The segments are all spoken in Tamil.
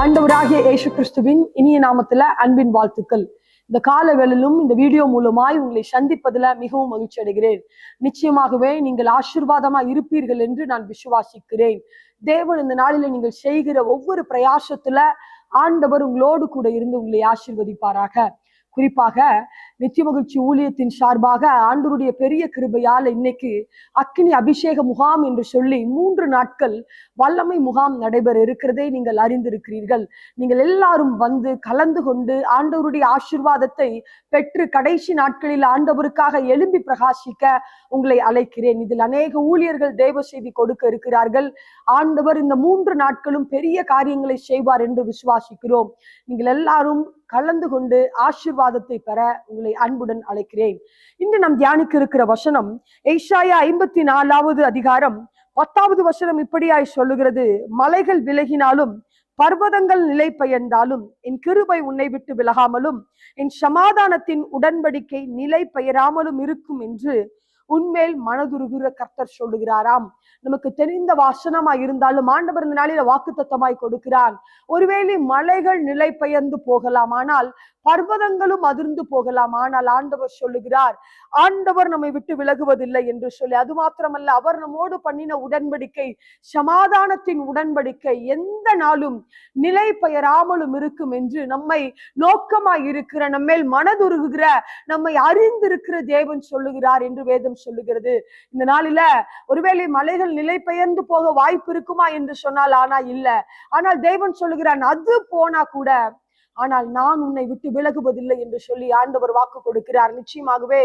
ஆண்டவராகிய ஏசு கிறிஸ்துவின் இனிய நாமத்துல அன்பின் வாழ்த்துக்கள். இந்த கால இந்த வீடியோ மூலமாய் உங்களை சந்திப்பதுல மிகவும் மகிழ்ச்சி அடைகிறேன். நிச்சயமாகவே நீங்கள் ஆசீர்வாதமா இருப்பீர்கள் என்று நான் விசுவாசிக்கிறேன். தேவன் இந்த நாளில நீங்கள் செய்கிற ஒவ்வொரு பிரயாசத்துல ஆண்டவர் உங்களோடு கூட இருந்து உங்களை ஆசீர்வதிப்பாராக. குறிப்பாக நித்திய மகிழ்ச்சி ஊழியத்தின் சார்பாக ஆண்டவருடைய பெரிய கிருபையால் இன்னைக்கு அக்கினி அபிஷேக முகாம் என்று சொல்லி மூன்று நாட்கள் வல்லமை முகாம் நடைபெற இருக்கிறதை நீங்கள் அறிந்திருக்கிறீர்கள். நீங்கள் எல்லாரும் வந்து கலந்து கொண்டு ஆண்டவருடைய ஆசீர்வாதத்தை பெற்று கடைசி நாட்களில் ஆண்டவருக்காக எழும்பி பிரகாசிக்க உங்களை அழைக்கிறேன். இதில் அநேக ஊழியர்கள் தேவ செய்தி கொடுக்க இருக்கிறார்கள். ஆண்டவர் இந்த மூன்று நாட்களும் பெரிய காரியங்களை செய்வார் என்று விசுவாசிக்கிறோம். நீங்கள் எல்லாரும் கலந்து கொண்டு ஆசீர்வாதத்தை பெற உங்களை அன்புடன் அழைக்கிறேன். இன்று நாம் தியானிக்க இருக்கிற வசனம் ஏஷாயா ஐம்பத்தி நாலாவது அதிகாரம் பத்தாவது வசனம் இப்படியாய் சொல்லுகிறது. மலைகள் விலகினாலும் பர்வதங்கள் நிலை பெயர்ந்தாலும் என் கிருபை உன்னை விட்டு விலகாமலும் என் சமாதானத்தின் உடன்படிக்கை நிலை பெயராமலும் இருக்கும் என்று உண்மையில் மனதுருகிற கர்த்தர் சொல்லுகிறாராம். நமக்கு தெரிந்த வாசனமா இருந்தாலும் ஆண்டவர் இந்த நாளில வாக்கு தத்தமாய் கொடுக்கிறான் ஒருவேளை மலைகள் நிலை பெயர்ந்து போகலாம். ஆனால் பர்வதங்களும் அதிர்ந்து போகலாம். ஆனால் ஆண்டவர் சொல்லுகிறார் ஆண்டவர் நம்மை விட்டு விலகுவதில்லை என்று சொல்லி அது மாத்திரமல்ல அவர் நம்மோடு பண்ணின உடன்படிக்கை சமாதானத்தின் உடன்படிக்கை எந்த நாளும் நிலை பெயராமலும் இருக்கும் என்று நம்மை நோக்கமாய் இருக்கிற நம்மேல் மனதுருகுகிற நம்மை அறிந்திருக்கிற தேவன் சொல்லுகிறார் என்று வேதம் சொல்லுகிறது. இந்த நாளில ஒருவேளை மலைகள் நிலை பெயர்ந்து போக வாய்ப்பு இருக்குமா என்று சொன்னால் ஆனா இல்ல. ஆனால் தேவன் சொல்லுகிறான் அது போனா கூட ஆனால் நான் உன்னை விட்டு விலகுவதில்லை என்று சொல்லி ஆண்டவர் வாக்கு கொடுக்கிறார். நிச்சயமாகவே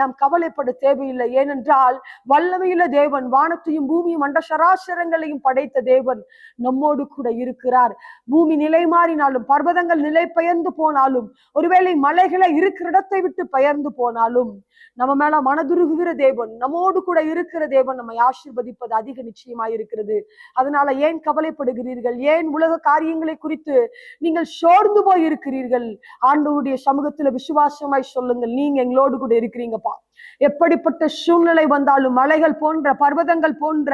நாம் கவலைப்பட தேவையில்லை. ஏனென்றால் வல்லமையுள்ள தேவன் வானத்தையும் பூமியும் அண்ட சராசரங்களையும் படைத்த தேவன் நம்மோடு கூட இருக்கிறார். பூமி நிலை மாறினாலும் பர்வதங்கள் நிலை பெயர்ந்து போனாலும் ஒருவேளை மலைகளை இருக்கிற இடத்தை விட்டு பெயர்ந்து போனாலும் நம்ம மேல மனதுருகுகிற தேவன் நம்மோடு கூட இருக்கிற தேவன் நம்மை ஆசிர்வதிப்பது அதிக நிச்சயமாய் இருக்கிறது அதனால ஏன் கவலைப்படுகிறீர்கள்? ஏன் உலக காரியங்களை குறித்து நீங்கள் சோர்ந்து போய் இருக்கிறீர்கள் ஆண்டவருடைய சமூகத்துல விசுவாசமாய் சொல்லுங்கள். நீங்க எங்களோடு கூட இருக்கிறீங்கப்பா. எப்படிப்பட்ட சூழ்நிலை வந்தாலும் மலைகள் போன்ற பர்வதங்கள் போன்ற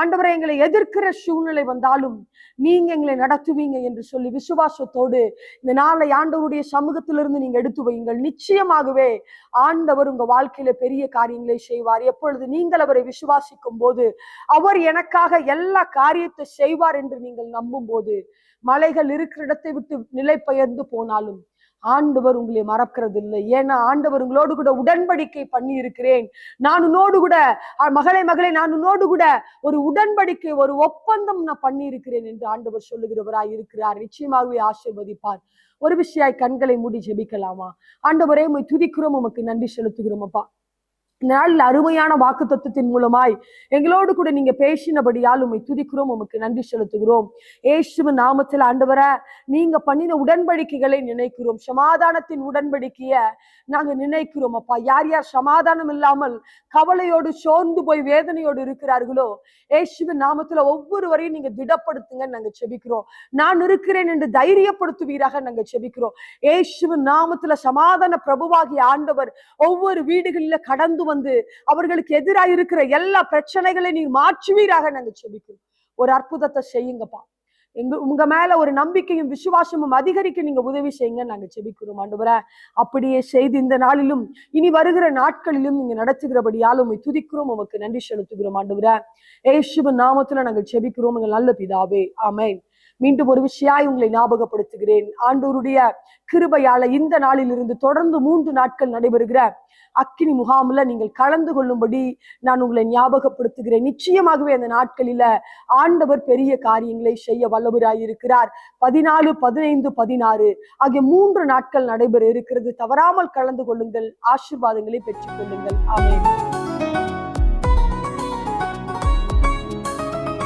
ஆண்டவரை எங்களை எதிர்க்கிற சூழ்நிலை வந்தாலும் நீங்க எங்களை நடத்துவீங்க என்று சொல்லி விசுவாசத்தோடு இந்த நாளை ஆண்டவருடைய சமூகத்திலிருந்து நீங்க எடுத்து வையுங்கள். நிச்சயமாகவே ஆண்டவர் உங்க வாழ்க்கையில பெரிய காரியங்களை செய்வார். எப்பொழுது நீங்கள் அவரை விசுவாசிக்கும் போது அவர் எனக்காக எல்லா காரியத்தை செய்வார் என்று நீங்கள் நம்பும் போது மலைகள் இருக்கிற இடத்தை விட்டு நிலை பெயர்ந்து போனாலும் ஆண்டவர் உங்களை மறக்கிறது இல்லை ஏன்னா ஆண்டவர் உங்களோடு கூட உடன்படிக்கை பண்ணி இருக்கிறேன் நான் உன்னோடு கூட மகளை மகளே மகளே நான் உன்னோடு கூட ஒரு உடன்படிக்கை ஒரு ஒப்பந்தம் நான் பண்ணி இருக்கிறேன் என்று ஆண்டவர் சொல்லுகிறவராய் இருக்கிறார். நிச்சயமாகவே ஆசீர்வதிப்பார். ஒரு விஷயாய் கண்களை மூடி ஜெபிக்கலாமா? ஆண்டவரே உமை துதிக்கிறோம் உமக்கு நன்றி செலுத்துகிறோம் அப்பா. நாளில் அருமையான வாக்கு தத்துவத்தின் மூலமாய் எங்களோடு கூட நீங்க பேசினபடியால் உம்மை துதிக்கிறோம் உமக்கு நன்றி செலுத்துகிறோம். ஏசுவின் நாமத்தில் ஆண்டவர நீங்க பண்ணின உடன்படிக்கைகளை நினைக்கிறோம். சமாதானத்தின் உடன்படிக்கைய நாங்க நினைக்கிறோம். அப்பா யார் யார் சமாதானம் இல்லாமல் கவலையோடு சோர்ந்து போய் வேதனையோடு இருக்கிறார்களோ ஏசுவின் நாமத்துல ஒவ்வொருவரையும் நீங்க திடப்படுத்துங்க நாங்க செபிக்கிறோம். நான் இருக்கிறேன் என்று தைரியப்படுத்துவீராக நாங்க செபிக்கிறோம். ஏசுவின் நாமத்துல சமாதான பிரபுவாகிய ஆண்டவர் ஒவ்வொரு வீடுகளில கடந்து வந்து அவர்களுக்கு எதிராக இருக்கிற எல்லா பிரச்சனைகளை நீ மாற்றுவீராக நாங்க செபிக்கிறோம். ஒரு அற்புதத்தை செய்யுங்கப்பா. எங்க உங்க மேல ஒரு நம்பிக்கையும் விசுவாசமும் அதிகரிக்க நீங்க உதவி செய்யுங்க நாங்க செபிக்கிறோம் ஆண்டவரே. அப்படியே செய்து இந்த நாளிலும் இனி வருகிற நாட்களிலும் நீங்க நடத்துகிறபடியால் உண்மை துதிக்கிறோம் உமக்கு நன்றி செலுத்துகிறோம் ஆண்டவரே. ஏசுவ நாமத்துல நாங்கள் செபிக்கிறோம் எங்கள் நல்ல பிதாவே. ஆமேன். மீண்டும் ஒரு விஷயாய் உங்களை ஞாபகப்படுத்துகிறேன். ஆண்டோருடைய கிருபையால இந்த நாளில் இருந்து தொடர்ந்து மூன்று நாட்கள் நடைபெறுகிற அக்கினி முகாமில் நீங்கள் கலந்து கொள்ளும்படி நான் உங்களை ஞாபகப்படுத்துகிறேன். நிச்சயமாகவே அந்த நாட்களில ஆண்டவர் பெரிய காரியங்களை செய்ய வல்லவராயிருக்கிறார் பதினாலு பதினைந்து பதினாறு ஆகிய மூன்று நாட்கள் நடைபெற இருக்கிறது. தவறாமல் கலந்து கொள்ளுங்கள். ஆசீர்வாதங்களை பெற்றுக் கொள்ளுங்கள்.